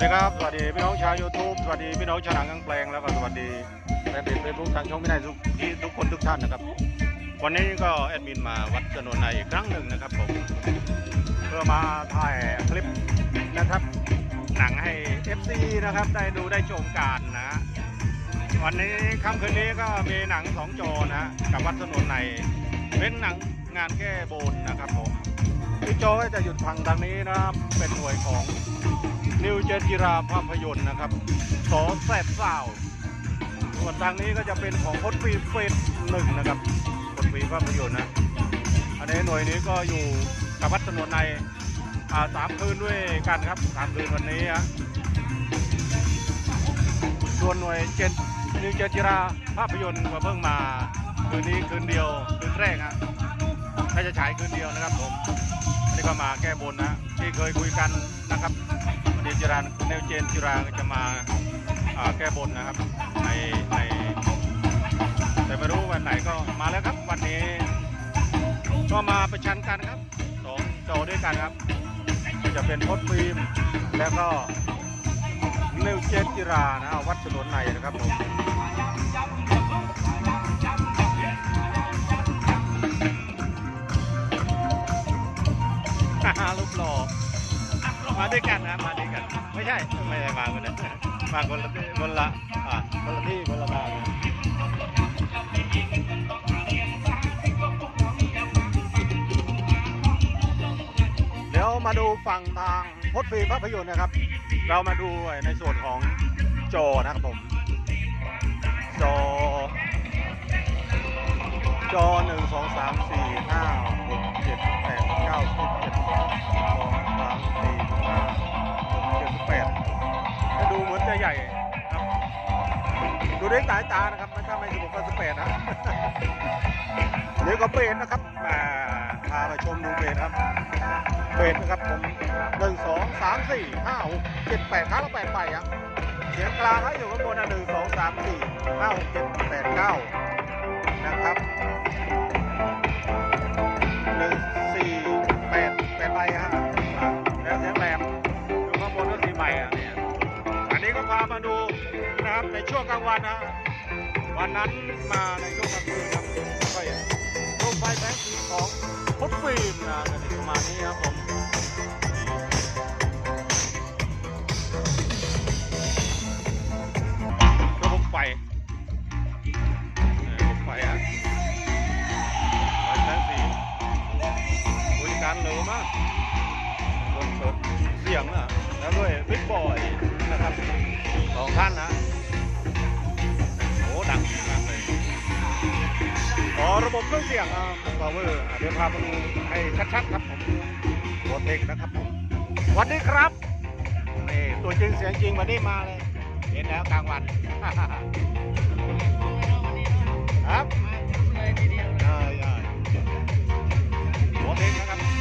วัสดีครับ สวัสดีพี่น้องชาว YouTube สวัสดีพี่น้องชาวหนังกลางแปลงแล้วก็สวัสดีแฟนเพจเฟซบุ๊กทางช่องไม่ได้ทุกที่ทุกคนทุกท่านนะครับ วันนี้ก็แอดมินมาวัดสนนในอีกครั้งหนึ่งนะครับผมเพื่อมาถ่ายคลิปนะครับหนังให้ FC นะครับได้ดูได้ชมกันนะวันนี้ค่ำคืนนี้ก็มีหนังสองจอนะกับวัดสนนในเป็นหนังงานแก้บนนะครับผม พี่โจก็จะหยุดพังทางนี้นะครับ เป็นหน่วยของนิวเจนจิราภาพยนตร์นะครับสอแสบสาวส่วนทางนี้ก็จะเป็นของพดฟีเฟสหนึ่งนะครับพดฟีภาพยนตร์นะ อันนี้หน่วยนี้ก็อยู่กับวัดถนนในอาสามคืนด้วยกันครับสามคืนวันนี้ฮะส่วนหน่วยเจนนิวเจนจิราภาพยนตร์ก็เพิ่งมาคืนนี้คืนเดียวคืนแรกฮะ ถ้าจะฉายคืนเดียวนะครับผมอันนี้ก็มาแก้บนนะ ที่เคยคุยกันนะครับเดนจิราเนวเจนจิราจะมาแก้บนนะครับ ในในแต่ไม่รู้วันไหนก็มาแล้วครับ วันนี้ ก็มาประชันกันครับสองจอด้วยกันครับ จะเป็นพดฟิล์มแล้วก็เนวเจนจิรานะวัดถนนในนะครับผม หล่อมาด้วยกันนะมาด้วยกัน ไม่ใช่ไม่ได้มาคนละมาคนละคนละอ่าคนละที่คนละทางเดี๋ยวมาดูฝั่งทางพจน์ฟิล์มภาพยนตร์นะครับ เรามาดูในส่วนของจอนะครับผมจอจอหนึ่งสองสามสี่ห้า เจ็ดแปดเก้าสิบเอ็ดสองสามสี่ห้าหกเจ็ดแปดจะดูเหมือนจะใหญ่ครับดูด้วยสายตานะครับไม่ใช่ไม่สิบหกก็สิบแปดนะเดี๋ยวก็เบนนะครับมาพาไปชมดูเบนครับเบนนะครับผมหนึ่งสองสามสี่ห้าหกเจ็ดแปดครั้งละแปดไปครับเสียงกลางให้อยู่ข้างบนนะหนึ่งสองสามสี่ห้าหกเจ็ดแปดเก้านะครับ ก็พามาดูนะครับในช่วงกลางวันนะวันนั้นมาในช่วงกลางคืนครับก็อย่างรูปไฟแสงสีของพดฟิล์มนะประมาณนี้ครับผมระบบไฟระบบไฟอะไฟแสงสีบริการเร็วมากรถเปิดเสียงนะแล้วด้วยบิ๊กบอยนะครับ ท่านนะโอ้ดังมากเลยอ๋อระบบเครื่องเสียงอะพาวเวอร์เดี๋ยวพามาดูให้ชัดๆครับผมตัวเทคนะครับผมสวัสดีครับนี่ตัวจริงเสียงจริงวันนี้มาเลย เห็นแล้วกลางวันครับใช่ใช่หัวเทคนะครับ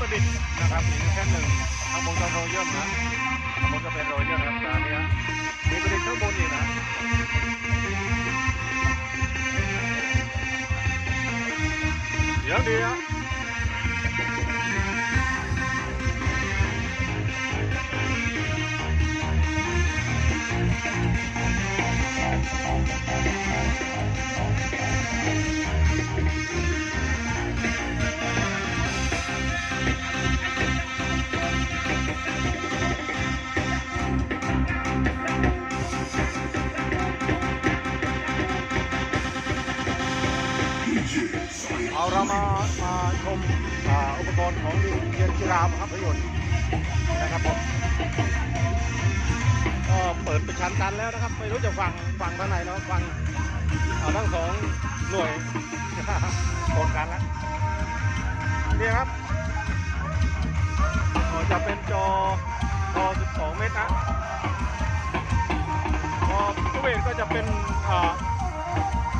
ป็นประดิษฐ์นะครับอีกแค่หนึ่งข้างบนก็โรเยอร์นะข้างบนก็เป็นโรเยอร์นะครับอันนี้นะมีประดิษฐ์ข้างบนอีกนะเดี๋ยวดีนะ ชมอุปกรณ์ของดิวเย็นจิรามภาพยนตร์นะครับผมก็เปิดประชันกันแล้วนะครับ ไม่รู้จะฟังฟังทางไหนเนาะฟังเอาทั้งสองหน่วยกดกันแล้วนี่ครับจะเป็นจอจอ12 เมตรนะจอตู้เวนก็จะเป็น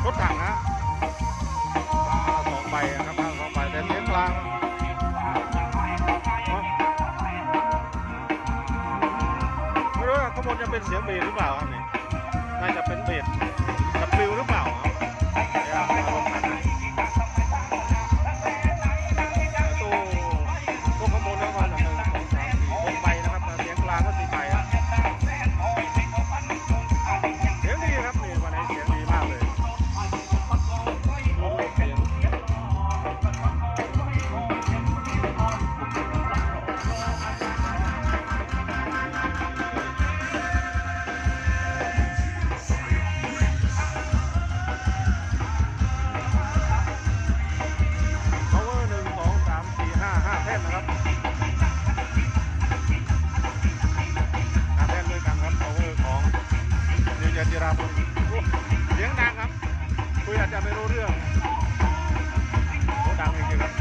รถถังนะสองใบอะครับ เป็นเสียงเบสหรือเปล่าครับนี่น่าจะเป็นเบส นจิราบุเสียงดังครับ คุยอาจจะไม่รู้เรื่องโอ้ดังจริงๆครับ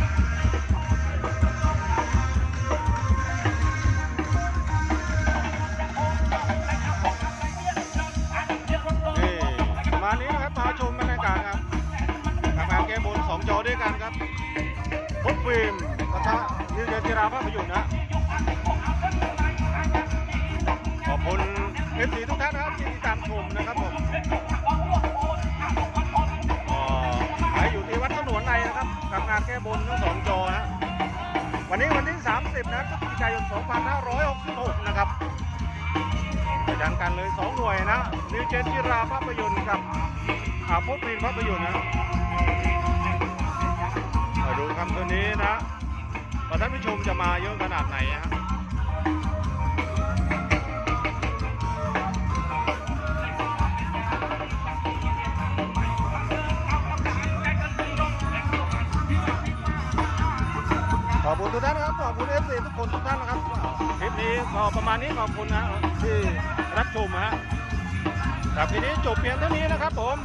นี่มานี้นะครับมาชมบรรยากาศครับกับงานแก้บนสองจอด้วยกันครับพบฟิล์มกระทะนิวเจิราภาพยนตร์นะขอบคุณเอฟซีทุกท่านนะครับามชมนะครับผมก็ขายอยู่ที่วัดสนวนในนะครับกับงานแก้บนทั้งสองจอนะวันนี้วันที่ 30 นะพฤศจิกายน 2566 นะครับไปดันกันเลย 2 หน่วยนะนิวเจนจิราภาพยนตร์กับอาพบฟิล์มภาพยนตร์นะมาดูคำตัวนี้นะว่าท่านผู้ชมจะมาเยอะขนาดไหนฮะ ทุกคนทุกท่านนะครับคลิปนี้ก็ประมาณนี้ขอบคุณนะที่รับชมฮะครับทีนี้จบเพียงเท่านี้นะครับผม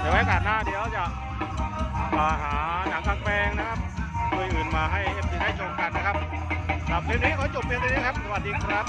เดี๋ยวไว้กาสหน้าเดี๋ยวจะมาหาหนังกลางแปลงนะครับโดยอื่นมาให้เอฟซีได้ชมกันนะครับครับคลิปนี้ขอจบเพียงเท่านี้ครับ สวัสดีครับ